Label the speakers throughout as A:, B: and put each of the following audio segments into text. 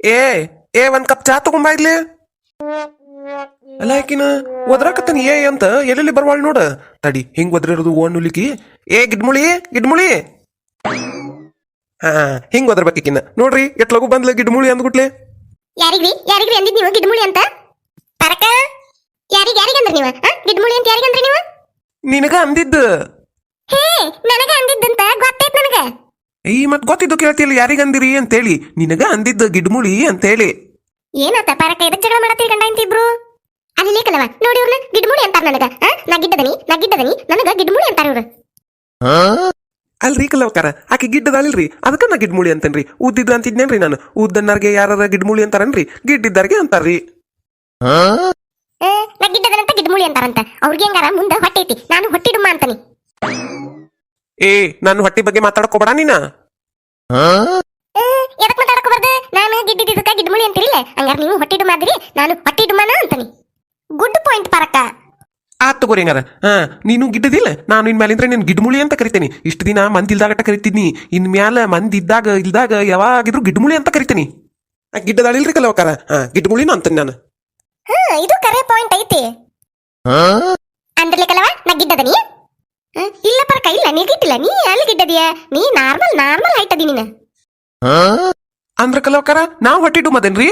A: ಏ ಏ ಒಂದ್ ಕಪ್ ಚಾ ತಗೊಂಬಾ ಇಲ್ಲಿ ಅಲ್ಲ ಆಕಿನ ಒದ್ರಾಕತ್ತಾನ ಏ ಅಂತ ಎಲ್ಲೆಲ್ಲಿ ಬರ್ವಾಳ್ ನೋಡ. ತಡಿ ಹಿಂಗ್ ಒದ್ರಿರೋದು ಉಲಿಕಿ ಏ ಗಿಡ್ಮುಳಿ ಗಿಡ್ಮುಳಿ. ಹಾ ಹಿಂಗ್ ಒದರ್ಬೇಕಿನ್ನ ನೋಡ್ರಿ ಎಟ್ ಲಗು ಬಂದ್ಲ ಗಿಡ್ಮುಳಿ ಅಂದ್ಗುಟ್ಲೆ
B: ಯಾರಿಗ್ರಿ ಯಾರಿಗ್ರಿ ಅಂದಿದ್ ನೀವು ಗಿಡ್ಮುಳಿ ಅಂತ? ಪರಕ? ಯಾರಿಗ ಯಾರಿಗ ಅಂದ್ರ ನೀವು ಗಿಡ್ಮುಳಿ ಅಂತ ಯಾರಿಗ ಅಂದ್ರ ನೀವು?
A: ನಿನಗ ಅಂದಿದ್ದು.
B: ಹೇ ನನಗ ಅಂದಿದ್ದಂತ ಗೊತ್ತೈತ್ ನನಗ.
A: ಈ ಮತ್ ಗೊತ್ತಿದ್ದು ಕೇಳ್ತಿಲ್ಲ ಯಾರಿಗ ಅಂದಿರಿ ಅಂತೇಳಿ. ನಿನಗ ಅಂದಿದ್ದ ಗಿಡ್ಮುಳಿ ಅಂತೇಳಿ.
B: ಏನಾತ ಪರಕ ಇದಕ್ ಜಗಳ ಮಾಡತ್ತೀರಿ ಗಂಡ ಅಂತ ಇಬ್ರು? ಅಲ್ಲಿ ಲೇಖಲವ ನೋಡಿ ಇವ್ರನ್ನ ಗಿಡ್ಮುಳಿ ಅಂತಾರ ನನಗ ಆ? ನಾ ಗಿಡ್ಡದನಿ ನಾ ಗಿಡ್ಡದನಿ ನನಗ ಗಿಡ್ಮುಳಿ ಅಂತಾರ ಇವ್ರು.
A: ಅಲ್ರಿ ಕಲವಕಾರ ಆಕೆ ಗಿಡ್ಡದಲ್ರಿ ಅದಕ್ಕ ನಾ ಗಿಡ್ಮುಳಿ ಅಂತೇನ್ರಿ. ಉದ್ದಿದ್ದು ಅಂತಿದ್ನೇನ್ರಿ ನಾನು. ಉದ್ದನ್ನಾರ್ಗೆ ಯಾರಾರ ಗಿಡ್ಮುಳಿ ಅಂತಾರನ್ರಿ ಗಿಡ್ಡಿದ್ದಾರ್ಗೆ ಅಂತಾರ್ರಿ.
B: ಆ, ನಾ ಗಿಡ್ಡದನಂತ ಗಿಡ್ಮುಳಿ ಅಂತಾರಂತ. ಅವ್ರಿಗೆ ಹೆಂಗಾರ ಮುಂದೆ ಹೊಟ್ಟೆ ಐತಿ ನಾನು ಹೊಟ್ಟಿಡುಮ್ಮ ಅಂತಾನೆ.
A: ಏ ನಾನು ಹೊಟ್ಟಿ ಬಗ್ಗೆ ಮಾತಾಡಕೋಬೇಡ ನೀನ?
B: ಎದಕ್ ಮಾತಾಡಕೋಬಾರ್ದು ನಾನು ಗಿಡ್ಡಿದ್ದಕ್ಕ ಗಿಡ್ಮುಳಿ ಅಂತಿರಿಲ್ಲ? ಹಂಗಾರೆ ನೀವು ಹೊಟ್ಟಿ ಡುಮ್ಮ ನಾನು ಹೊಟ್ಟಿ ಡುಮ್ಮನ ಅಂತಾನೆ. ಗುಡ್ ಪಾಯಿಂಟ್ ಪರಕ
A: ಆತ್ ತಗೋರಿ ಹಂಗಾರ. ಹಾ ನೀನು ಗಿಡ್ಡದಿಲ್ಲ ನಾನು ಇನ್ ಮ್ಯಾಲಿಂದ್ರೆ ನೀನು ಗಿಡ್ಮುಳಿ ಅಂತ ಕರಿತೀನಿ. ಇಷ್ಟು ದಿನ ಮಂದಿ ಇಲ್ದಾಗಟ ಕರಿತೀನಿ ಇನ್ ಮ್ಯಾಲ ಮಂದಿ ಇದ್ದಾಗ ಇಲ್ದಾಗ ಯಾವಾಗಿದ್ರು ಗಿಡ್ಮುಳಿ ಅಂತ ಕರಿತೀನಿ. ಆ ಗಿಡ್ಡದಾಳಿಲ್ರಿ ಕಲವಕಾರ ಹಾ ಗಿಡ್ಮುಳಿನ ಅಂತೀನಿ ನಾನು.
B: ಹಾ ಇದು ಕರೆ ಪಾಯಿಂಟ್ ಐತಿ. ಅಂದ್ರಲಿಕ್ಕಲ್ಲವ ನಾ ಗಿಡ್ಡದನಿ? ಇಲ್ಲ ಪರಕ ಇಲ್ಲ ನೀ ಗಿಡ್ಡಿಲ್ಲ ನೀ ಎಲ್ಲಿ ಗಿಡ್ಡದಿಯ ನೀ ನಾರ್ಮಲ್ ನಾರ್ಮಲ್ ಹೈಟ್ ಅದಿ ನೀನು.
A: ಅಂದ್ರ ಕಲವಕಾರ ನಾವು ಹೊಟ್ಟಿ
B: ಮದೇನ್ರಿ?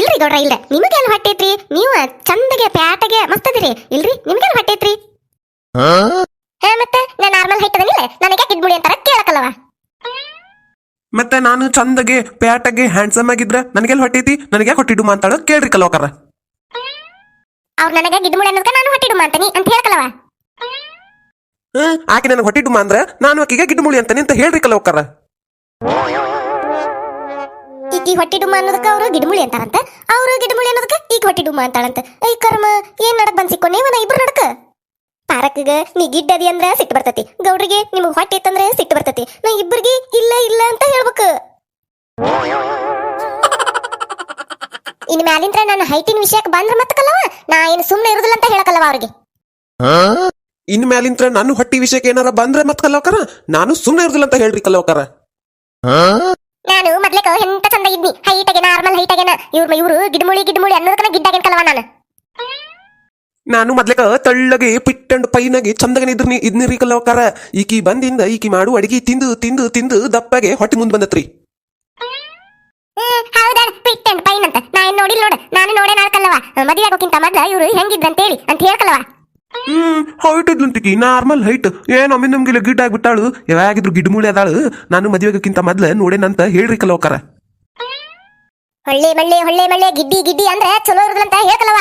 B: ಇಲ್ರಿ ಗೌಡ್ರ ಇಲ್ಲ. ನಿಮಗೆ ಅಲ್ಲಿ ಹೊಟ್ಟೆ ಐತ್ರಿ? ನೀವು ಚಂದಗೆ ಪ್ಯಾಟಗೆ ಮಸ್ತ್ ಅದಿರಿ ಇಲ್ರಿ? ನಿಮ್ಗೆ ಅಲ್ಲಿ ಹೊಟ್ಟೆ ಐತ್ರಿ? ಹಾ? ಮತ್ತೆ? ನಾ ನಾರ್ಮಲ್ ಹೈಟ್ ಅದನಿಲ್ಲ. ನನಗೆ ಗಿಡ್ಮುಳಿ ಅಂತಾರ? ಕೇಳಕಲ್ಲವ?
A: ಮತ್ತೆ ನಾನು ಚಂದಗೆ ಪ್ಯಾಟಗೆ ಹ್ಯಾಂಡ್ಸಮ್ ಆಗಿದ್ರ ನನಗೆಲ್ಲ ಹೊಟ್ಟೈತಿ ನನಗೆ ಹೊಟ್ಟಿ ಡುಮ್ಮ ಅಂತಾಳು ಕೇಳ್ರಿ ಕಲವಕಾರ.
B: ಅವ್ರು ನನಗೆ ಗಿಡ್ಮುಳಿ ಅನ್ನೋದಕ್ಕೆ ನಾನು ಹೊಟ್ಟೆ ಡುಮ್ಮ ಅಂತಾನಿ ಅಂತ ಹೇಳ್ಕಲ್ಲವ?
A: ಹ್ಮ್? ಆಕೆ ನನಗೆ ಹೊಟ್ಟಿ ಡುಮ್ಮ ಅಂದ್ರ ನಾನು ಆಕೆಗೆ ಗಿಡ್ಮುಳಿ ಅಂತ ಹೇಳ್ರಿ ಕಲವಕ್ಕರ
B: ಈಕಿ ಹೊಟ್ಟಿ ಡುಮ್ಮ ಅನ್ನೋದಕ್ಕೆ ಅವರು ಗಿಡಮುಳಿ ಅಂತಾರಂತ? ಅವರು ಗಿಡಮುಳಿ ಅನ್ನೋದಕ್ಕೆ ಈಗ ಹೊಟ್ಟಿ ಡುಮ್ಮ ಅಂತಾಳಂತ. ಐ ಕರ್ಮ ಏನ್ ನಡಕ್ ಬಂದ್ ಸಿಕ್ಕೊಂಡೇವ ನಾ ಇಬ್ರು ನಡಕ? ಪಾರಕ್ಗ ನೀ ಗಿಡ್ಡದಿ ಅಂದ್ರ ಸಿಟ್ಟು ಬರ್ತತಿ. ಗೌಡ್ರಿಗೆ ನಿಮಗೆ ಹೊಟ್ಟಿ ಇತ್ತಂದ್ರೆ ಸಿಟ್ಟು ಬರ್ತತಿ. ನಾ ಇಬ್ಬರಿಗೆ ಇಲ್ಲ ಇಲ್ಲ ಅಂತ ಹೇಳ್ಬೇಕು. ಇನ್ ಮ್ಯಾಲಿಂತ್ರ ನನ್ನ ಹೈಟಿನ ವಿಷಯಕ್ಕೆ ಬಂದ್ರ ಮತ್ತ ಕಲ್ಲವ ನಾ ಏನು ಸುಮ್ನೆ ಇರುದಿಲ್ಲ ಅಂತ ಹೇಳಕಲ್ಲವ ಅವ್ರಿಗೆ.
A: ಇನ್ ಮ್ಯಾಲಿಂತ್ರ ನಾನು ಹೊಟ್ಟಿ ವಿಷಯಕ್ಕೆ ಏನಾರ ಬಂದ್ರೆ ಮತ್ ಕಲೋಕರ ನಾನು ಸುಮ್ಮನೆ ಇರ್ದಿಲ್ಲ ಅಂತ ಹೇಳ್ರಿ ಕಲೋಕರ
B: ನಾನು ಮೊದ್ಲೆ ಎಂತ ಚಂದ ಇದ್ನಿ. ಹೈಟ್ ಆಗೇನ ನಾರ್ಮಲ್ ಹೈಟಾಗೆನ ಇವ್ರ ಇವ್ರು ಗಿಡಮುಳಿ ಗಿಡಮುಳಿ ಅನ್ನೋದಕ್ಕ ಗಿಡ್ಡಾಗೇನ್ ಕಲವ ನಾನು.
A: ನಾನು ಮೊದ್ಲೇಕ ತಳ್ಳಗೆ ಪಿಟ್ ಅಂಡ್ ಪೈನಾಗಿ ಚಂದಗನ ಇದ್ರಿ ಇದ್ನಿರಿ ಕಲೋಕರ ಈಕಿ ಬಂದಿಂದ ಈಕಿ ಮಾಡು ಅಡಿಗೆ ತಿಂದು ತಿಂದು ತಿಂದು ದಪ್ಪಗೆ ಹೊಟ್ಟಿ ಮುಂದ್ ಬಂದತ್ರಿ.
B: ಹೌದಾ? ಪಿಟ್ ಅಂಡ್ ಪೈನ್ ಅಂತ. ನಾ ನೋಡಿಲ್ ನೋಡ. ನಾನು ನೋಡೇ ನಾಳ್ಕಲ್ಲವ ಮದುವೆ ಆಗೋಕ್ಕಿಂತ ಮೊದ್ಲ ಇವ್ರು ಹೆಂಗಿದ್ರಂತೇಳಿ ಅಂತ ಹೇಳ್ಕಲ್ಲವ
A: ಹ್ಮ್ ಹೈಟ್ ಇದ್ಲಂತಿಕಿ ನಾರ್ಮಲ್ ಹೈಟ್ ಏನ್ ಒಮ್ಮೆ ನಮ್ಗೆಲ್ಲ ಗಿಡ್ ಆಗ್ಬಿಟ್ಟಾಳು? ಯಾವಾಗಿದ್ರು ಗಿಡ್ಮುಳಿ ಅದಾಳು? ನಾನು ಮದುವೆಗಕ್ಕಿಂತ ಮೊದ್ಲ ನೋಡೇನಂತ ಹೇಳ್ರಿ ಕಲವಕಾರ.
B: ಹೊಳ್ಳೆ ಮಳ್ಳಿ ಹೊಳ್ಳೆ ಮಳ್ಳಿ ಗಿಡ್ಡಿ ಗಿಡ್ಡಿ ಅಂದ್ರೆ ಚಲೋ ಇರುದಂತ ಹೇಳ್ಕಲವ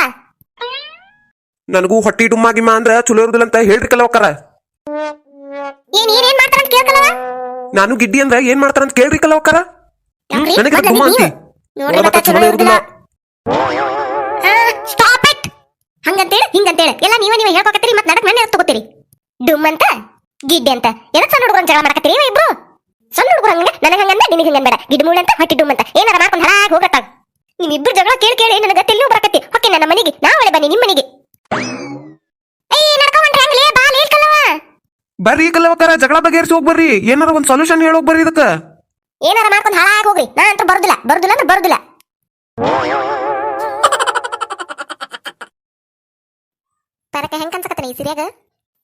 A: ನನಗೂ ಹೊಟ್ಟಿ ಡುಮ್ಮಾಗಿಮ್ಮ ಅಂದ್ರ ಚಲೋ ಇರುದಿಲ್ಲ ಅಂತ ಹೇಳ್ರಿ ಕಲವಕಾರ.
B: ಏನ್ ಏನ್ ಏನ್ ಮಾಡ್ತಾರಂತ ಕೇಳ್ಕಲವ
A: ನಾನು ಗಿಡ್ಡಿ ಅಂದ್ರ ಏನ್ ಮಾಡ್ತಾರಂತ ಕೇಳ್ರಿ ಕಲವಕಾರ.
B: ಯಾಕ್ರಿ?
A: ನನಗೆ ಡುಮ್ಮ. ಅಂತಿ.
B: ನೋಡಿ ಮತ್ತೆ ಚಲೋ ಇರುದಿಲ್ಲ. ಹಂಗಂತೇಳಿ ಹಿಂಗಂತೇಳಿ. ಎಲ್ಲ ನೀವ ನೀವ ಹೇಳ್ಕೊಕತ್ತೀರಿ ಮತ್ತೆ ನಡಕ್ ನನ್ನ ತಗೋತೀರಿ ಡುಮ್ ಅಂತ ಗಿಡ್ಡೆ ಅಂತ ಎದಕ್ ಸಣ್ಣ ಹುಡುಗರು ಜಗಳ ಮಾಡಕತ್ತೀರಿ ಇಬ್ರು? ಸಣ್ಣ ಹುಡುಗರು ಹಂಗ? ನನಗೆ ಹಂಗಂದ ನಿನಗೆ ಹಂಗಂದ ಗಿಡ್ಮೂಳ ಅಂತ ಹಟ್ಟಿ ಡುಮ್ ಅಂತ. ಏನಾರ ಮಾಡ್ಕೊಂಡು ಹರಾಗ್ ಹೋಗತ್ತ ನಿಮ್ ಇಬ್ರು ಜಗಳ ಕೇಳಿ ಕೇಳಿ ನನಗೆ ತೆಲ್ಲು ಬರಕತ್ತಿ. ಓಕೆ ನನ್ನ ಮನೆಗೆ? ನಾ ಒಳ್ಳೆ ಬನ್ನಿ ನಿಮ್ಮ ಮನೆಗೆ.
A: ಬರ್ರಿ ಕಲ್ಲವಕ್ಕಾರ ಜಗಳ ಬಗೆಹರಿಸಿ ಹೋಗ್ಬರ್ರಿ ಏನಾರ ಒಂದ್ ಸೊಲ್ಯೂಷನ್ ಹೇಳೋಗ್ ಬರ್ರಿ ಇದಕ್ಕೆ.
B: ಏನಾರ ಮಾಡ್ಕೊಂಡು ಹಾಳಾಗಿ ಹೋಗ್ರಿ. ನಾ ಅಂತ ಬರುದಿಲ್ಲ. ಬರುದಿಲ್ಲ ಅಂದ್ರೆ ಬರುದಿಲ್ಲ. ಪರಕ ಹೆಂಗ್ ಕನ್ಸಕತ್ತನ ಈ ಸಿರಿಯಾಗ?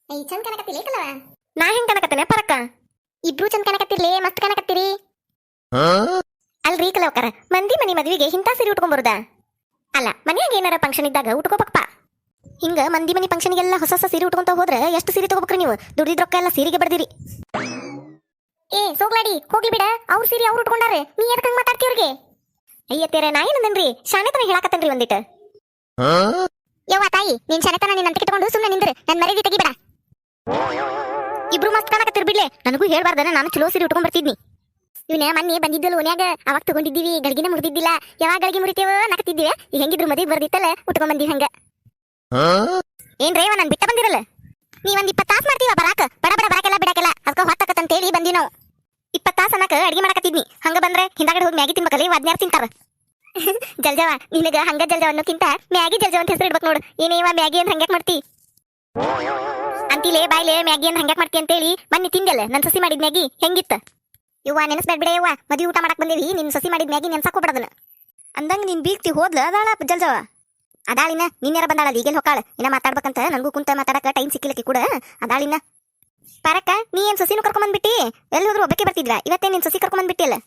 B: ಐ ಚಂದ ಕನಕತ್ತಿಲ್ಲ ಏಕಲ್ಲವ ನಾ ಹೆಂಗ್ ಕನಕತ್ತೇನೆ ಪರಕ? ಇಬ್ರು ಚಂದ ಕನಕತ್ತಿರ್ಲಿ ಮಸ್ತ್ ಕನಕತ್ತಿರಿ. ಅಲ್ರಿ ಕಲವಕರ ಮಂದಿ ಮನಿ ಮದ್ವಿಗೆ ಇಂಥ ಸೀರೆ ಉಟ್ಕೊಂಡ್ ಬರುದಾ ಅಲ್ಲ ಮನ್ಯಾಗ ಏನಾರ ಫಂಕ್ಷನ್ ಇದ್ದಾಗ ಉಟ್ಕೋಬೇಕಪ್ಪ. ಹಿಂಗ ಮಂದಿ ಮನಿ ಫಂಕ್ಷನ್ಗೆಲ್ಲ ಹೊಸ ಹೊಸ ಸೀರೆ ಉಟ್ಕೊಂತ ಹೋದ್ರೆ ಎಷ್ಟು ಸೀರೆ ತಗೋಬೇಕ್ರಿ ನೀವು? ದುಡಿದ ರೊಕ್ಕ ಎಲ್ಲ ಸೀರೆಗೆ ಬರ್ದಿರಿ. ಏ ಸೋಗ್ಲಾಡಿ ಹೋಗ್ಲಿ ಬಿಡ. ಅವ್ರ ಸೀರೆ ಅವ್ರು ಉಟ್ಕೊಂಡಾರೆ. ನೀ ಎದಕ್ಕೆ ಹಂಗ್ ಮಾತಾಡ್ತಿ ಅವ್ರಿಗೆ? ಅಯ್ಯತ್ತೇರೆ ನಾ ಏನಂದೇನ್ರಿ? ಶಾಣೆತನ ಹೇಳಾಕತ್ತೇನ್ರಿ ಒಂದಿಟ್ಟು ಯವ್ವ ತಾಯಿ, ನಿನ್ ಶನತನ ನಿನ್ನ ಅಂತ ಇಟ್ಕೊಂಡು ಸುಮ್ಮನೆ ನಿಂದ್ರೆ. ನನ್ ಮರ್ಯಾದೆ ತೆಗಿಬೇಡ. ಇಬ್ರು ಮಸ್ತ್ ಕಾಣಕತ್ತಿರ್ ಬಿಡ್ಲೆ ನನಗೂ ಹೇಳ್ಬಾರ್ದನ, ನಾನು ಚಲೋ ಸೀರೆ ಉಟ್ಕೊಂಡ್ ಬರ್ತಿದ್ನಿ. ಇವನ ಮನ್ನೆ ಬಂದಿದ್ದಲ್ಲ ಓನ್ಯಾಗ ಅವಾಗ ತಗೊಂಡಿದ್ದೀವಿ, ಗಳಿಗೆನ ಮುರಿದಿದ್ದಿಲ್ಲ ಯಾವಾಗ ಗಳಿಗೆ ಮುರಿತೇವ ನಕತಿದ್ದೀವಿ ಈಗ ಹೆಂಗಿದ್ರು ಮದುವೆ ಬರ್ದಿತ್ತಲ್ಲ, ಉಟ್ಕೊಂಡ್ ಬಂದಿವಿ ಹಂಗ. ಏನ್ ರೇವ, ನಾನು ಬಿಟ್ಟ ಬಂದಿರಲ್ಲ? ನೀ ಒಂದ್ ಇಪ್ಪತ್ತು ತಾಸ್ ಮಾಡ್ತೀವ, ಬರಾಕ? ಬಡ ಬಡ ಬರಾಕೆಲ್ಲ, ಬಿಡಾಕೆಲ್ಲ. ಅದಕ್ಕ ಹೊತ್ತಕತ್ತಂತೇಳಿ ಬಂದಿ ನಾವು ಇಪ್ಪತ್ತು ತಾಸ ಅನ್ನಕ ಅಡಿಗೆ ಮಾಡಕತ್ತಿದ್ನಿ. ಹಂಗ ಬಂದ್ರೆ ಹಿಂದಾಗಡೆ ಹೋಗಿ ಮ್ಯಾಗಿ ತಿನ್ಬೇಕಲ್ಲ ಅದ್ನ್ಯಾರು ತಿಂತಾರ. ಜಲ್ಜವ, ನಿನಗ ಹಂಗ ಜಲ್ಜವ ಅನ್ನೋಕ್ಕಿಂತ ಮ್ಯಾಗಿ ಜಲ್ಜವ ಅಂತ ಹೆಸರು ಇಡ್ಬೇಕು ನೋಡು. ಏನೇವ ಮ್ಯಾಗಿ ಅಂತ ಹಂಗ್ಯಾಕ್ ಮಾಡ್ತಿ? ಅಂತಿಲೇ ಬಾಯ್ಲೆ ಮ್ಯಾಗಿ ಅಂತ ಹಂಗ್ಯಾಕ್ ಮಾಡ್ತಿ ಅಂತೇಳಿ ಬನ್ನಿ ತಿಂದಲ್ಲ ನನ್ ಸಸಿ ಮಾಡಿದ ಮ್ಯಾಗಿ ಹೆಂಗಿತ್ತ? ಯವ್ವ ನೆನಸ್ಬೇಡ ಬಿಡ ಯವ್ವ ಮದಿ ಊಟ ಮಾಡಕ್ ಬಂದೇವಿ, ನಿನ್ ಸಸಿ ಮಾಡಿದ ಮ್ಯಾಗಿ ನೆನ್ಸಾಕ್ ಅಂದಂಗ ನಿನ್ ಬೀಗ್ತಿ ಹೋದ್ಲ, ಅದಾಳ ಜಲ್ಜವ. ಅದಾಳಿನ ನಿನ್ನೆರ ಬಂದಾಳ ಈಗೇನ್ ಹೊಕ್ಕಾಳ ಇನ್ನ ಮಾತಾಡ್ಬೇಕಂತ ನನಗೂ ಕುಂತ ಮಾತಾಡಕ ಟೈಮ್ ಸಿಕ್ಕಿಲ್ಲಕ್ಕೆ ಕೂಡ, ಅದಾಳಿನ. ಪರಕ್ಕ, ನೀ ಏನ್ ಸಸಿನೂ ಕರ್ಕೊಂಬಂದ್ಬಿಟ್ಟಿ? ಎಲ್ಲಿ ಹೋದ್ರು ಒಬ್ಬಕ್ಕೆ ಬರ್ತಿದ್ವಾ ಇವತ್ತೇ ನಿನ್ ಸಸಿ ಕರ್ಕೊಂಬಂದ್ಬಿಟ್ಟಿಯಲ್ಲ?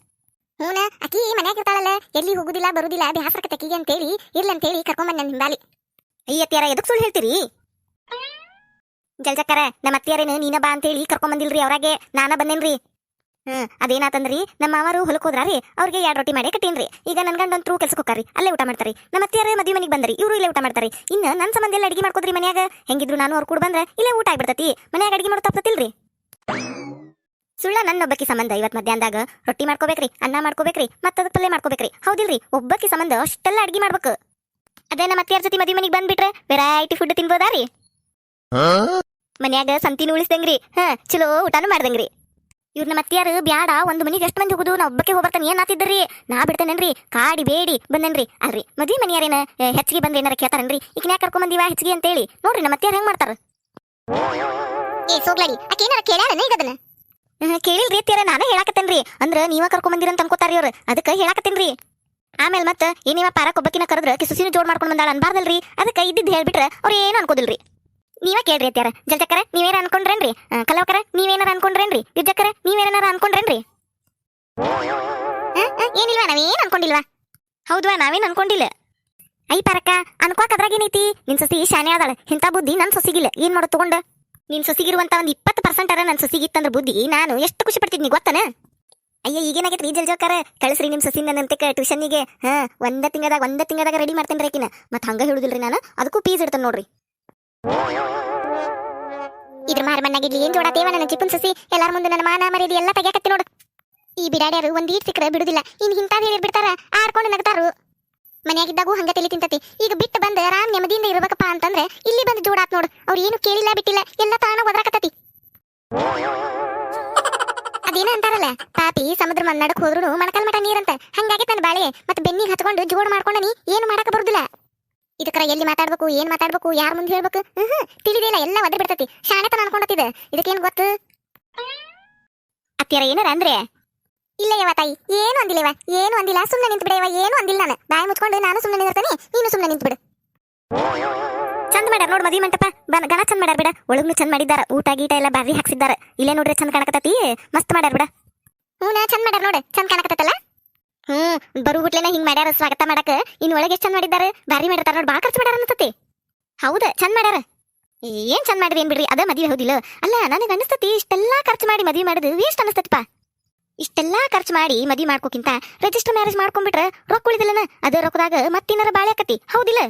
B: ಹೂನ, ಅಕಿ ಮನ್ಯಾಗ ಇರ್ತಾಳಲ್ಲ, ಎಲ್ಲಿ ಹೋಗುದಿಲ್ಲ, ಬರುದಿಲ್ಲ ಬ್ಯಾಸರಕ್ಕೆ ಅಕಿಗೆ ಅಂತೇಳಿ, ಇರ್ಲಿ ಅಂತೇಳಿ ಕರ್ಕೊಂಬಂದ್ ನನ್ನ ಹಿಂಬಾಲಿ. ಅತ್ತಿಯಾರ, ಎದಕ್ ಸುಳ್ಳು ಹೇಳ್ತೀರಿ? ಜಲ್ಜಕ್ಕರ ನಮ್ಮ ಅತ್ತಿಯಾರೇನು ನೀನ ಬಾ ಅಂತೇಳಿ ಕರ್ಕೊಂಬಂದಿಲ್ರಿ ಅವ್ರಾಗೆ, ನಾನ ಬಂದೇನ್ರಿ? ಹ್ಮ್, ಅದೇನಾತಂದ್ರಿ ನಮ್ಮ ಮಾವರು ಹೊಲಕ್ ಹೋದ್ರಾರಿ, ಅವ್ರಿಗೆ ಎರಡು ರೊಟ್ಟಿ ಮಾಡಿ ಕಟ್ಟೀನ್ರಿ. ಈಗ ನನ್ ಗಂಡಂತ್ರು ಕೆಲ್ಸಕ್ಕೆ ಹೋಗ್ರಿ ಅಲ್ಲೇ ಊಟ ಮಾಡ್ತಾರಿ. ನಮ್ಮ ಅತ್ತಿಯಾರ ಮದ್ವೆ ಮನೆಗೆ ಬಂದ್ರಿ, ಇವರು ಇಲ್ಲೇ ಊಟ ಮಾಡ್ತಾರಿ. ಇನ್ನ ನನ್ನ ಸಂಬಂಧ ಎಲ್ಲ ಅಡಿಗೆ ಮಾಡ್ಕೋದ್ರಿ ಮನ್ಯಾಗ? ಹೆಂಗಿದ್ರು ನಾನು ಅವ್ರು ಕೂಡ ಬಂದ್ರೆ, ಇಲ್ಲೇ ಊಟ ಆಗ್ಬಿಡ್ತತಿ. ಮನ್ಯಾಗ ಅಡಿಗೆ ಮಾಡೋ ತಪ್ಪತಿಲ್ರಿ ಸುಳ್ಳ ನನ್ನ ಒಬ್ಬಕ್ಕೆ ಸಂಬಂಧ ಇವತ್ ಮಧ್ಯಾಹ್ನದಾಗ ರೊಟ್ಟಿ ಮಾಡ್ಕೋಬೇಕ್ರಿ, ಅನ್ನ ಮಾಡ್ಕೋಬೇಕ್ರಿ ಅದಕ್ಕೆ ಪಲ್ಯ ಮಾಡ್ಕೋಬೇಕ್ರಿ. ಹೌದಿಲ್ರಿ? ಒಬ್ಬಕಿ ಸಂಬಂಧ ಅಷ್ಟೆಲ್ಲ ಅಡಿಗೆ ಮಾಡ್ಬೇಕು. ಅದೇ ನಮ್ಮ ಅತ್ತಿಯಾರ ಜೊತೆ ಮದಿ ಮನೆಗೆ ಬಂದ್ಬಿಟ್ರೆ ವೆರೈಟಿ ಫುಡ್ ತಿನ್ಬೋದಾರಿ ಮನ್ಯಾಗ ಸಂತಿನ ಉಳಿಸ್ದಂಗ್ರಿ. ಹಾ, ಚಲೋ ಊಟನೂ ಮಾಡ್ದಂಗ್ರಿ. ಇವ್ರ ನಮ್ಮ ಅತ್ತಿಯಾರು ಬ್ಯಾಡ, ಒಂದು ಮನಿಗೆ ಎಷ್ಟು ಮಂದಿ ಹೋಗುದು, ನಾ ಒಬ್ಬಕ್ಕೆ ಹೋಗ್ಬರ್ತಾನೆ, ಏನ್ ಆತಿದ್ದರಿ? ನಾ ಬಿಡ್ತೇನೇನ್ರಿ? ಕಾಡಿ ಬೇಡಿ, ಬಂದನ್ರಿ. ಅಲ್ರಿ ಮದಿ ಮನಿಯಾರೇನ ಹೆಚ್ಚಿಗೆ ಬಂದ್ರೆ ಏನಾರ ಕೇಳ್ತಾರನ್ರಿ? ಈಗ ಯಾಕೆ ಕರ್ಕೊಂಡ್ ಬಂದಿವ ಹೆಚ್ಚಿಗೆ ಅಂತೇಳಿ. ನೋಡ್ರಿ ನಮ್ಮ ಅತ್ತಿಯಾರ ಹೆಂಗ್ ಮಾಡ್ತಾರ? ಏ, ಸೋಗ್ಲಾಡಿ, ಆಕೆ ಏನಾರ ಕೇಳ್ಯಾರ ಈಗ ಕೇಳಿಲ್ರಿ ತೀರ ನಾನೇ ಹೇಳಾಕತ್ತೇನ್ರಿ. ಅಂದ್ರ ನೀವ ಬಂದಿರ ಅಂತ ಅನ್ಕೋತಾರಿ ಅವ್ರು. ಅದಕ್ಕೆ ಹೇಳಾಕತ್ತೇನ್ರಿ. ಆಮೇಲೆ ಮತ್ತ ಏನಿವ ಪಾರಕ್ ಒಬ್ಬಕಿನ ಕರೆದ್ರ ಕಿಸುಸಿನ ಜೋಡ್ ಮಾಡ್ಕೊಂಡ್ ಬಂದಾಳ ಅನ್ಬಾರ್ದಲ್ರಿ. ಅದಕ್ಕೆ ಇದ್ದಿದ್ದು ಹೇಳ್ಬಿಟ್ರ ಅವ್ರು ಏನು ಅನ್ಕೋದಿಲ್ರಿ. ನೀವೇ ಕೇಳ್ರಿ ಅತ್ಯಾರ ಜಲ್ಚಕ್ಕರ ನೀವೇನ ಅನ್ಕೊಂಡ್ರೇನ್ರಿ? ಕಲವಕರ ನೀವೇನಾರ ಅನ್ಕೊಂಡ್ರೇನ್ರಿ? ಗಿರ್ಜಕ್ಕರ ನೀವೇನಾರ ಅನ್ಕೊಂಡ್ರೇನ್ರಿ? ಏನಿಲ್ವಾ, ನಾವೇನ್ ಅನ್ಕೊಂಡಿಲ್ವಾ? ಹೌದ್ವಾ, ನಾವೇನ್ ಅನ್ಕೊಂಡಿಲ್ಲ. ಐ ಪರಕ್ಕ, ಅನ್ಕೋಕ್ ಅದ್ರಾಗೇನೈತಿ ನಿನ್ ಸಸಿ ಶಾನೆ ಆದಾಳ. ಇಂಥ ಬುದ್ಧಿ ನನ್ ಸೊಸಿಗಿಲ್ಲ. ಏನ್ ಮಾಡೋದು ತಗೊಂಡ? ನಿನ್ ಸೊಸಿಗಿರುವಂತ ಒಂದ್ ಇಪ್ಪತ್ತು ಪರ್ಸೆಂಟ್ ಅರ ನನ್ ಸೊಸಿಗಿತ್ತಂದ್ರ ಬುದ್ಧಿ, ನಾನು ಎಷ್ಟು ಖುಷಿ ಪಡ್ತಿದ್ನಿ ಗೊತ್ತನ? ಅಯ್ಯ, ಈಗೇನಾಗೈತ್ರಿ ಜಲ್ಜೋಕಾರ ಕಳಿಸ್ರಿ ನಿಮ್ ಸಸಿ ನನ್ನಂತೆ ಟ್ಯೂಷನ್ಗೆ ಹಾ, ಒಂದ ತಿಂಗದಾಗ ಒಂದ ತಿಂಗದಾಗ ರೆಡಿ ಮಾಡ್ತೇನೆ ರೇಕಿನ ಮತ್ ಹಂಗ ಹೇಳುದಿಲ್ರಿ ನಾನು, ಅದಕ್ಕೂ ಪೀಸ್ ಇಡ್ತಾನೆ ನೋಡ್ರಿ. ಇದ್ರ ಮಾರ ಮಣ್ಣಾಗಿಡ್ಲಿ ಏನ್ ಜೋಡಾತೇವ ನನ್ನ ಚಿಪ್ಪನ್ ಸಸಿ? ಎಲ್ಲಾರ ಮುಂದೆ ನನ್ನ ಮಾನ ಮರ್ಯಾದೆ ಎಲ್ಲಾ ತೆಗ್ಯಾಕತ್ತಿ ನೋಡು. ಈ ಬಿಡಾಡ್ಯಾರು ಒಂದ್ ಈಟ್ ಸಿಕ್ಕರೆ ಬಿಡುದಿಲ್ಲ. ಇನ್ ಹೇಳಿ ಬಿಡ್ತಾರ ಆಡ್ಕೊಂಡು ನಗ್ತಾರು. ಮನ್ಯಾಗಿದ್ದಾಗೂ ಹಂಗ ತಲೆ ತಿಂತತಿ. ಈಗ ಬಿಟ್ಟು ಬಂದ ಆರಾಮ್ ನೆಮ್ಮದಿಯಿಂದ ಇರ್ಬೇಕಪ್ಪ ಅಂತಂದ್ರೆ ಇಲ್ಲಿ ಬಂದು ಜೋಡಾತ್ ನೋಡು. ಅವ್ರು ಏನು ಕೇಳಿಲ್ಲ ಬಿಟ್ಟಿಲ್ಲ. ಎಲ್ಲ ತಾಣ ಒದರಾಕತ್ತತಿ. ಅದೇನ ಅಂತಾರಲ್ಲ, ಪಾಪಿ ಸಮುದ್ರ ಮನ್ನಡಕ್ ಹೋದ್ರು ಮಣಕಲ್ ಮಠ ನೀರಂತ. ಹಂಗಾಗಿ ತನ್ನ ಬಾಳೆ ಮತ್ತೆ ಬೆನ್ನಿಗೆ ಹತ್ಕೊಂಡು ಜೋಡ್ ಮಾಡ್ಕೊಂಡ ನೀ ಏನು ಮಾಡಕ ಬರುದಿಲ್ಲ. ಇದಕ್ಕರ ಎಲ್ಲಿ ಮಾತಾಡ್ಬೇಕು, ಏನ್ ಮಾತಾಡ್ಬೇಕು, ಯಾರ ಮುಂದೆ ಹೇಳ್ಬೇಕು? ಹ್ಮ್, ತಿಳಿದಿಲ್ಲ ಎಲ್ಲ ಒದ್ರ ಬಿಡ್ತತಿ. ಶಾಣೆತನ ಅನ್ಕೊಂಡತ್ತಿದ. ಇದಕ್ಕೇನ್ ಗೊತ್ತು? ಅತ್ತಿಯರ ಏನಾರ ಅಂದ್ರೆ ಇಲ್ಲ ಯವ ತಾಯಿ ಏನು ಅಂದಿಲ್ಲವ ಏನು ಅಂದಿಲ್ಲ ಸುಮ್ಮನೆ ನಿಂತು ಬಿಡವ ಏನು ಅಂದಿಲ್ಲ ನಾನು. ಬಾಯಿ ಮುಚ್ಕೊಂಡು ನಾನು ಸುಮ್ಮನೆ ನಿಂತಿರ್ತಾನೆ ನೀನು ಸುಮ್ಮನೆ ನಿಂತು ಬಿಡು ಚಂದ ಮಾಡ್ಯಾರ ನೋಡ್ ಮದ್ವಿ ಮಂಟಪ ಬನ್ ಗಣ ಚಂದ ಮಾಡ್ಯಾರ ಬಿಡ. ಒಳಗ್ನು ಚಂದ ಮಾಡಿದಾರ ಊಟ ಗೀಟ ಎಲ್ಲ ಬಾರಿ ಹಾಕ್ಸಿದ್ದಾರ. ಇಲ್ಲೇ ನೋಡ್ರಿ ಚಂದ ಕಾಣಕತ್ತತಿ ಮಸ್ತ್ ಮಾಡ್ಯಾರ ಬಿಡ. ಹ್ಞೂ ಚಂದ ಮಾಡ್ಯಾರ ನೋಡು ಚಂದ ಕಾಣಕತ್ತಲ್ಲ ಹ್ಞೂ ಬರು ಗುಟ್ಲೇನ ಹಿಂಗ್ ಮಾಡ್ಯಾರ ಸ್ವಾಗತ ಮಾಡಕ. ಇನ್ ಒಳಗೆ ಎಷ್ಟು ಚಂದ ಮಾಡಿದಾರ ಬಾರಿ ಮಾಡಿರ್ತಾರ ನೋಡಿ ಬಾ ಖರ್ಚು ಮಾಡ್ಯಾರ ಅನ್ಸತಿ ಹೌದು ಚಂದ ಮಾಡ್ಯಾರ. ಏನ್ ಚಂದ ಮಾಡಿದ್ರಿ ಏನ್ ಬಿಡ್ರಿ ಅದ ಮದ್ವೆ ಹೌದಿಲ್ಲ. ಅಲ್ಲ ನನಗೆ ಅನಿಸ್ತತಿ ಇಷ್ಟೆಲ್ಲಾ ಖರ್ಚು ಮಾಡಿ ಮದ್ವಿ ಮಾಡಿದ್ ವೇಸ್ಟ್ ಅನಿಸ್ತತಿಪ್ಪ. ಇಷ್ಟೆಲ್ಲಾ ಖರ್ಚು ಮಾಡಿ ಮದಿ ಮಾಡ್ಕೋಕಿಂತ ರಿಜಿಸ್ಟರ್ ಮ್ಯಾರೇಜ್ ಮಾಡ್ಕೊಂಡ್ಬಿಟ್ರೆ ರೊಕ್ಕ ಉಳಿದಿಲ್ಲನ? ಅದೇ ರೊಕ್ಕದಾಗ ಮತ್ತೇನಾರ ಬಾಳೆ ಆಕತಿ? ಹೌದಿಲ್ಲ?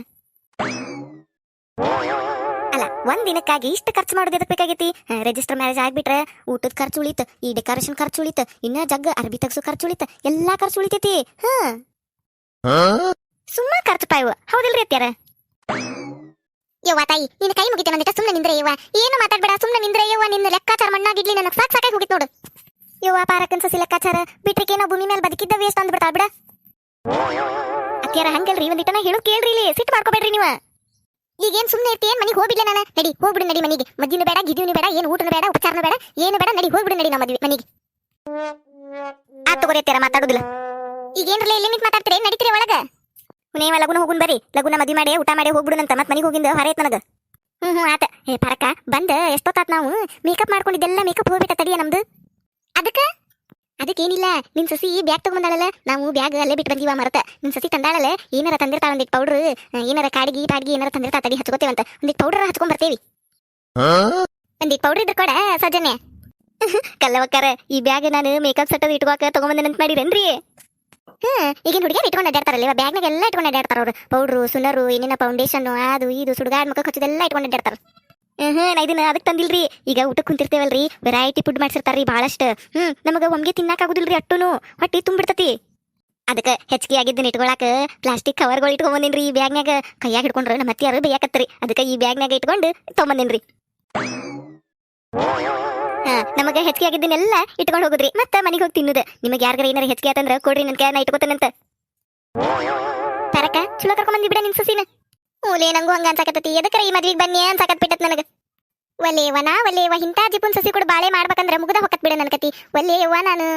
B: ಅಲ್ಲ, ಒಂದ್ ದಿನಕ್ಕಾಗಿ ಇಷ್ಟು ಖರ್ಚು ಮಾಡೋದು ಎದಕ್ ಬೇಕಾಗೈತಿ? ರಿಜಿಸ್ಟರ್ ಮ್ಯಾರೇಜ್ ಆಗ್ಬಿಟ್ರೆ ಊಟದ ಖರ್ಚು ಉಳಿತ, ಈ ಡೆಕೋರೇಷನ್ ಖರ್ಚು ಉಳಿತು, ಇನ್ನ ಜಗ್ಗ ಅರ್ಬಿ ತಗ್ಸು ಖರ್ಚು ಉಳಿತ, ಎಲ್ಲಾ ಖರ್ಚು ಉಳಿತೈತಿ. ಹಾ. ಸುಮ್ಮ ಖರ್ಚು ಪಾಯ್ ಹೌದಿಲ್ರಿ ಅತ್ಯಾರ ಯವ್ವ ತಾಯಿ, ನಿನ್ನ ಕೈ ಮುಗಿತೇನೆ ಸುಮ್ಮನೆ ನಿಂದ್ರೆ ಯವ್ವ. ಏನು ಮಾತಾಡ್ಬೇಡ ಸುಮ್ಮನೆ ನಿಂದ್ರೆ ಯವ್ವ. ನಿನ್ನ ಲೆಕ್ಕಾಚಾರ ಮಣ್ಣಾಗಿಡ್ಲಿ ನನಗೆ ಸಾಕ್ ಸಾಕಾಗಿ ಹೋಗಿತ್ ನೋಡು. ಯವ್ವ ಪಾರಕನ್ ಸಸಿ ಲೆಕ್ಕಾಚಾರ ಭೂಮಿ ಮೇಲೆ ಬದುಕಿದ್ದ ವೇಸ್ಟ್ ಅಂದ್ಬಿಡ್ತಾಳ ಬಿಡ. ಅತ್ಯಾರ ಹಂಗಲ್ರಿ ಒಂದಿಟ್ಟನ ಹೇಳು ಕೇಳ್ರಿ ಇಲ್ಲಿ ಸಿಟ್ಟು ಮಾಡ್ಕೋಬೇಡ್ರಿ ನೀವು. ಈಗೇನ್ ಸುಮ್ಮನೆ ಇರ್ತಿ ಏನ್ ಮನೆಗೆ ಹೋಗ್ಬಿಡ್ಲ ನಾನು? ನಡಿ ಹೋಗ್ಬಿಡು ನಡಿ ಮನೆಗೆ. ಮದ್ದಿನ ಬೇಡ ಗಿದಿನೂ ಬೇಡ ಏನು ಊಟನ ಬೇಡ ಉಪಚಾರನ ಬೇಡ ಏನು ಬೇಡ ನಡಿ ಹೋಗ್ಬಿಡು ನಡಿ ನಮ್ಮ ಮದ್ವೆ ಮನೆಗೆ. ಆ ತಗೋರಿ ಮಾತಾಡುದಿಲ್ಲ. ಈಗೇನ್ರಲ್ಲ ಎಲ್ಲಿ ನಿಂತು ಮಾತಾಡ್ತೀರಿ ನಡೀತೀರಿ ಒಳಗ? ನೀವ ಲಗುನ ಹೋಗುನ್ ಬರ್ರಿ ಲಗುನ ಮದಿ ಮಾಡಿ ಊಟ ಮಾಡಿ ಹೋಗ್ಬಿಡುನಂತ ಮತ್ತೆ ಮನೆಗೆ ಹೋಗಿಂದ ಹೊರ ಐತ್ ನನಗ. ಹ್ಮ್ ಹ್ಮ್ ಆತ. ಏ ಪರಕ ಬಂದ ಎಷ್ಟೊತ್ತಾತ್ ನಾವು? ಮೇಕಪ್ ಮಾಡ್ಕೊಂಡಿದ್ದೆಲ್ಲ ಮೇಕಪ್ ಹೋಗ್ಬಿಟ್ಟ ತಡಿಯ ನಮ್ದು? ಅದಕ್ಕ? ಅದಕ್ಕೇನಿಲ್ಲ, ನಿನ್ ಸಸಿ ಬ್ಯಾಗ್ ತಗೊಂಬಂದಾಳಲ್ಲ, ನಾವು ಬ್ಯಾಗ್ ಅಲ್ಲೇ ಬಿಟ್ಟು ಬಂದೀವ ಮರತ ನಿನ್ ಸಸಿ ತಂದಾಳಲ್ಲ, ಏನಾರ ತಂದಿರ್ತಾಳ ಒಂದಿಕ್ ಪೌಡ್ರ್ ಏನಾರ ಕಾಡಿಗೆ ಪಾಡಿಗೆ ಏನಾರ ತಂದಿರ್ತಾ ತಡಿ ಹಚ್ಕೋತೇವಂತ. ಒಂದಿಕ್ ಪೌಡರ್ ಹಚ್ಕೊಂಡ್ ಬರ್ತೇವಿ. ಒಂದಿಕ್ ಪೌಡರ್ ಇದ್ರ ಕೊಡ ಸಜ್ಜನೆ ಕಲ್ಲವಕ್ಕಾರ, ಈ ಬ್ಯಾಗ್ ನಾನು ಮೇಕಪ್ ಸೆಟ್ ಇಟ್ಕೋಕ ತಗೊಂಬಂದೇನಂತ ಮಾಡಿರೇನ್ರಿ? ಹ್ಮ್ ಈಗಿನ ಹುಡುಗಿಯರು ಇಟ್ಕೊಂಡು ಅಡ್ಡಾಡ್ತಾರಲ್ಲ ಬ್ಯಾಗ್ನಾಗ ಎಲ್ಲ ಇಟ್ಕೊಂಡು ಅಡ್ಡಾಡ್ತಾರ ಅವ್ರು. ಪೌಡ್ರು ಸುನರು, ಏನೇನ ಫೌಂಡೇಶನ್ ಅದು ಇದು, ಸುಡುಗಾಡ್ ಮುಖ ಹಚ್ಚೋದೆಲ್ಲ ಇಟ್ಕೊಂಡು ಅಡ್ಡಾಡ್ತಾರ ಹ್ಮ್, ನಾ ಇದನ್ನ ಅದಕ್ಕೆ ತಂದಿಲ್ರಿ. ಈಗ ಊಟಕ್ಕೆ ಕುಂತಿರ್ತೇವಲ್ರಿ. ವೆರೈಟಿ ಫುಡ್ ಮಾಡ್ಸಿರ್ತಾರ್ರಿ ಭಾಳಷ್ಟು. ಹ್ಮ್, ನಮಗ ಒಮ್ಗೆ ತಿನ್ನಾಕಾಗುದಿಲ್ರಿ ಅಟ್ಟುನು ಹೊಟ್ಟಿ ತುಂಬಿಡ್ತತಿ. ಅದಕ್ಕೆ ಹೆಚ್ಚಿಗೆ ಆಗಿದ್ದನ್ನ ಇಟ್ಕೊಳಕ ಪ್ಲಾಸ್ಟಿಕ್ ಕವರ್ಗಳು ಇಟ್ಕೊಂಬಂದಿನ್ರಿ ಈ ಬ್ಯಾಗ್ನಾಗ ಕೈಯಾಗ ಹಿಡ್ಕೊಂಡ್ರೆ ನಮ್ಮ ಅತ್ತಿಯಾರು ಬೇಯಾಕತ್ರಿ. ಅದಕ್ಕೆ ಈ ಬ್ಯಾಗ್ನಾಗ ಇಟ್ಕೊಂಡು ತೊಗೊಂಬಂದಿನ್ರಿ ಹಾ, ನಮಗ ಹೆಚ್ಚಿಗೆ ಆಗಿದ್ದನ್ನೆಲ್ಲ ಇಟ್ಕೊಂಡು ಹೋಗೋದ್ರಿ. ಮತ್ತೆ ಮನೆಗೆ ಹೋಗಿ ತಿನ್ನೋದು. ನಿಮಗೆ ಯಾರಿಗಾರ ಏನಾರ ಹೆಚ್ಚಿಗೆ ಆತಂದ್ರ ಕೊಡ್ರಿ ನನ್ ನಾ ಇಟ್ಕೋತೇನಂತ. ತರಕ, ಚಲೋ ಕರ್ಕೊಂಬಂದಿ ಬಿಡ ನಿನ್ ಸಸಿನ. ಮೂಲೆ ನಂಗೂ ಹಂಗ ಅನ್ಸಾಕತ್ತತಿ. ಎದಕ್ಕರ ಈ ಮದ್ವಿಗೆ ಬನ್ನಿ ಅನ್ಸಕತ್ ಬಿಟ್ಟತ್ ನನಗ? ಒಲೇವ ನಾ ಒಲೇವ ಇಂಥ ಜಿಪುನ್ ಸಸಿ ಕೂಡ ಬಾಳೆ ಮಾಡ್ಬೇಕಂದ್ರೆ ಮುಗ್ದ ಹೊಕ್ಕತ್ ಬಿಡ ನನ್ಕತಿ. ಒಲೇವ ನಾನು.